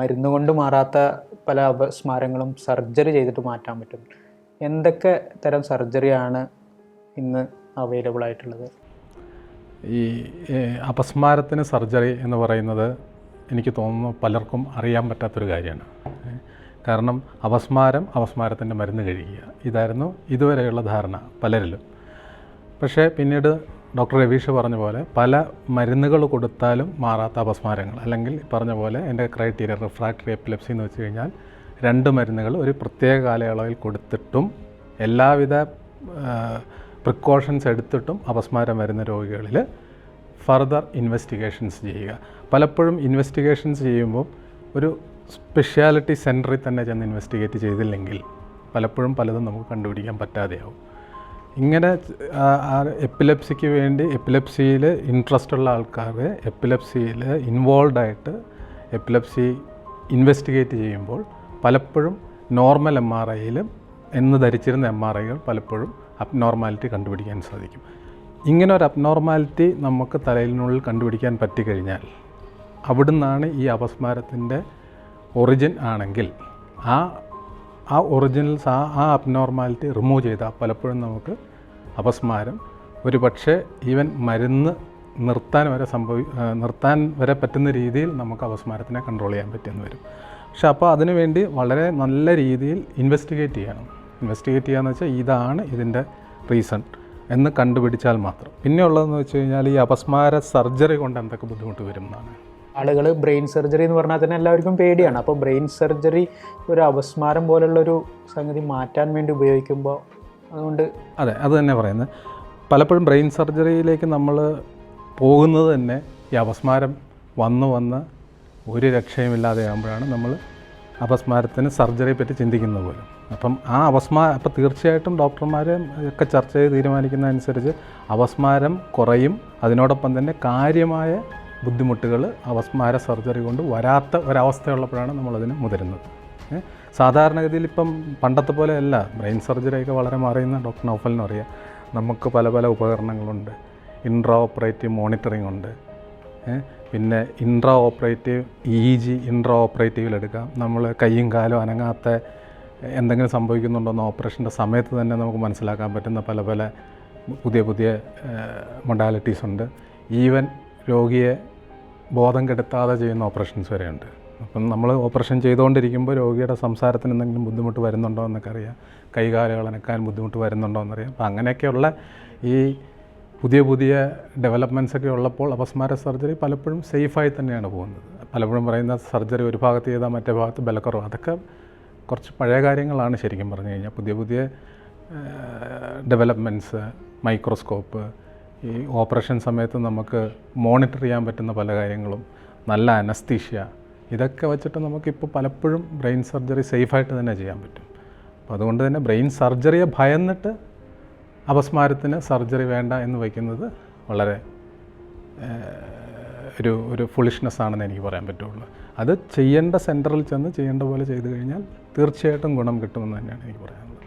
മരുന്ന് കൊണ്ട് മാറാത്ത പല അപസ്മാരങ്ങളും സർജറി ചെയ്തിട്ട് മാറ്റാൻ പറ്റും. എന്തൊക്കെ തരം സർജറിയാണ് ഇന്ന് അവൈലബിൾ ആയിട്ടുള്ളത്? ഈ അപസ്മാരത്തിന് സർജറി എന്ന് പറയുന്നത് എനിക്ക് തോന്നുന്നു പലർക്കും അറിയാൻ പറ്റാത്തൊരു കാര്യമാണ്. കാരണം അപസ്മാരം അപസ്മാരത്തിന്റെ മരുന്ന് കഴിക്കുക. ഇതായിരുന്നു ഇതുവരെയുള്ള ധാരണ പലരിലും. പക്ഷേ പിന്നീട് ഡോക്ടർ രവീഷ് പറഞ്ഞ പോലെ പല മരുന്നുകൾ കൊടുത്താലും മാറാത്ത അപസ്മാരങ്ങൾ. അല്ലെങ്കിൽ പറഞ്ഞ പോലെ എന്റെ ക്രൈറ്റീരിയ റിഫ്രാക്ടറി എപ്പിലെപ്സി എന്ന് വെച്ച് കഴിഞ്ഞാൽ രണ്ട് മരുന്നുകൾ ഒരു പ്രത്യേക കാലയളവിൽ കൊടുത്തിട്ടും എല്ലാവിധ പ്രിക്കോഷൻസ് എടുത്തിട്ടും അപസ്മാരം വരുന്ന രോഗികളിൽ ഫർദർ ഇൻവെസ്റ്റിഗേഷൻസ് ചെയ്യുക. പലപ്പോഴും ഇൻവെസ്റ്റിഗേഷൻസ് ചെയ്യുമ്പോൾ ഒരു സ്പെഷ്യാലിറ്റി സെന്ററിൽ തന്നെ ചെന്ന് ഇൻവെസ്റ്റിഗേറ്റ് ചെയ്തില്ലെങ്കിൽ പലപ്പോഴും പലതും നമുക്ക് കണ്ടുപിടിക്കാൻ പറ്റാതെയാവും. ഇങ്ങനെ എപ്പിലെപ്സിക്ക് വേണ്ടി എപ്പിലെപ്സിയിൽ ഇൻട്രസ്റ്റ് ഉള്ള ആൾക്കാർ എപ്പിലെപ്സിയിൽ ഇൻവോൾവ് ആയിട്ട് എപ്പിലെപ്സി ഇൻവെസ്റ്റിഗേറ്റ് ചെയ്യുമ്പോൾ പലപ്പോഴും നോർമൽ എം ആർ ഐയിലും എന്ന് ധരിച്ചിരുന്ന എം ആർ ഐകൾ പലപ്പോഴും അബ്നോർമാലിറ്റി കണ്ടുപിടിക്കാൻ സാധിക്കും. ഇങ്ങനെ ഒരു അബ്നോർമാലിറ്റി നമുക്ക് തലയിലിനുള്ളിൽ കണ്ടുപിടിക്കാൻ പറ്റിക്കഴിഞ്ഞാൽ അവിടുന്നാണ് ഈ അപസ്മാരത്തിന്റെ ഒറിജിൻ ആണെങ്കിൽ ആ ആ ഒറിജിനൽസ് ആ ആ അബ്നോർമാലിറ്റി റിമൂവ് ചെയ്താൽ പലപ്പോഴും നമുക്ക് അപസ്മാരം. ഒരു പക്ഷേ ഈവൻ മരുന്ന് നിർത്താൻ വരെ സംഭവി നിർത്താൻ വരെ പറ്റുന്ന രീതിയിൽ നമുക്ക് അപസ്മാരത്തിനെ കൺട്രോൾ ചെയ്യാൻ പറ്റുമെന്ന് വരും. പക്ഷെ അപ്പോൾ അതിനുവേണ്ടി വളരെ നല്ല രീതിയിൽ ഇൻവെസ്റ്റിഗേറ്റ് ചെയ്യണം. ഇൻവെസ്റ്റിഗേറ്റ് ചെയ്യാന്ന് വെച്ചാൽ ഇതാണ് ഇതിന്റെ റീസൺ എന്ന് കണ്ടുപിടിച്ചാൽ മാത്രം. പിന്നെ ഉള്ളതെന്ന് വെച്ച് കഴിഞ്ഞാൽ ഈ അപസ്മാര സർജറി കൊണ്ട് എന്തൊക്കെ ബുദ്ധിമുട്ട് വരും എന്നാണ് ആളുകൾ ബ്രെയിൻ സർജറി എന്ന് പറഞ്ഞാൽ തന്നെ എല്ലാവർക്കും പേടിയാണ്. അപ്പോൾ ബ്രെയിൻ സർജറി ഒരു അപസ്മാരം പോലുള്ളൊരു സംഗതി മാറ്റാൻ വേണ്ടി ഉപയോഗിക്കുമ്പോൾ അതുകൊണ്ട് അതെ അത് തന്നെ പറയുന്നത്. പലപ്പോഴും ബ്രെയിൻ സർജറിയിലേക്ക് നമ്മൾ പോകുന്നത് തന്നെ ഈ അപസ്മാരം വന്നു വന്ന് ഒരു രക്ഷയുമില്ലാതെ ആകുമ്പോഴാണ് നമ്മൾ അപസ്മാരത്തിന് സർജറിയെ പറ്റി ചിന്തിക്കുന്നത് പോലും. അപ്പം ആ അപസ്മാ അപ്പം തീർച്ചയായിട്ടും ഡോക്ടർമാർ ഒക്കെ ചർച്ച ചെയ്ത് തീരുമാനിക്കുന്ന അനുസരിച്ച് അപസ്മാരം കുറയും. അതിനോടൊപ്പം തന്നെ കാര്യമായ ബുദ്ധിമുട്ടുകൾ അപസ്മാര സർജറി കൊണ്ട് വരാത്ത ഒരവസ്ഥയുള്ളപ്പോഴാണ് നമ്മളതിന് മുതിരുന്നത്? സാധാരണഗതിയിൽ ഇപ്പം പണ്ടത്തെ പോലെ അല്ല. ബ്രെയിൻ സർജറിയൊക്കെ വളരെ മാറിയെന്ന് ഡോക്ടർ നൗഫലിനും അറിയാം. നമുക്ക് പല പല ഉപകരണങ്ങളുണ്ട്. ഇൻട്രാ ഓപ്പറേറ്റീവ് മോണിറ്ററിംഗ് ഉണ്ട്. പിന്നെ intra operative E G intra ഓപ്പറേറ്റീവിലെടുക്കാം നമ്മൾ കൈയും കാലും അനങ്ങാത്ത എന്തെങ്കിലും സംഭവിക്കുന്നുണ്ടോയെന്ന് ഓപ്പറേഷന്റെ സമയത്ത് തന്നെ നമുക്ക് മനസ്സിലാക്കാൻ പറ്റുന്ന പല പല പുതിയ പുതിയ മൊഡാലിറ്റീസ് ഉണ്ട്. ഈവൻ രോഗിയെ ബോധം കെടുത്താതെ ചെയ്യുന്ന ഓപ്പറേഷൻസ് വരെയുണ്ട്. അപ്പം നമ്മൾ ഓപ്പറേഷൻ ചെയ്തുകൊണ്ടിരിക്കുമ്പോൾ രോഗിയുടെ സംസാരത്തിന് എന്തെങ്കിലും ബുദ്ധിമുട്ട് വരുന്നുണ്ടോ എന്നൊക്കെ അറിയാം. കൈകാലുകൾ അനക്കാൻ ബുദ്ധിമുട്ട് വരുന്നുണ്ടോ എന്നറിയാം. അപ്പം അങ്ങനെയൊക്കെയുള്ള ഈ പുതിയ പുതിയ ഡെവലപ്മെന്റ്സ് ഒക്കെ ഉള്ളപ്പോൾ അപസ്മാര സർജറി പലപ്പോഴും സേഫായി തന്നെയാണ് പോകുന്നത്. പലപ്പോഴും പറയുന്ന സർജറി ഒരു ഭാഗത്ത് ചെയ്താൽ മറ്റേ ഭാഗത്ത് ബലക്കുറവ്. അതൊക്കെ കുറച്ച് പഴയ കാര്യങ്ങളാണ് ശരിക്കും പറഞ്ഞു കഴിഞ്ഞാൽ. പുതിയ പുതിയ ഡെവലപ്മെന്റ്സ് മൈക്രോസ്കോപ്പ് ഈ ഓപ്പറേഷൻ സമയത്ത് നമുക്ക് മോണിറ്റർ ചെയ്യാൻ പറ്റുന്ന പല കാര്യങ്ങളും നല്ല അനസ്തീഷ്യ ഇതൊക്കെ വെച്ചിട്ട് നമുക്കിപ്പോൾ പലപ്പോഴും ബ്രെയിൻ സർജറി സേഫായിട്ട് തന്നെ ചെയ്യാൻ പറ്റും. അപ്പോൾ അതുകൊണ്ട് തന്നെ ബ്രെയിൻ സർജറിയെ ഭയന്നിട്ട് അപസ്മാരത്തിന് സർജറി വേണ്ട എന്ന് വയ്ക്കുന്നത് വളരെ ഒരു ഒരു ഫുളിഷ്നെസ് ആണെന്ന് എനിക്ക് പറയാൻ പറ്റുള്ളൂ. അത് ചെയ്യേണ്ട സെന്ററിൽ ചെന്ന് ചെയ്യേണ്ട പോലെ ചെയ്തു കഴിഞ്ഞാൽ തീർച്ചയായിട്ടും ഗുണം കിട്ടുമെന്ന് തന്നെയാണ് എനിക്ക് പറയാനുള്ളത്.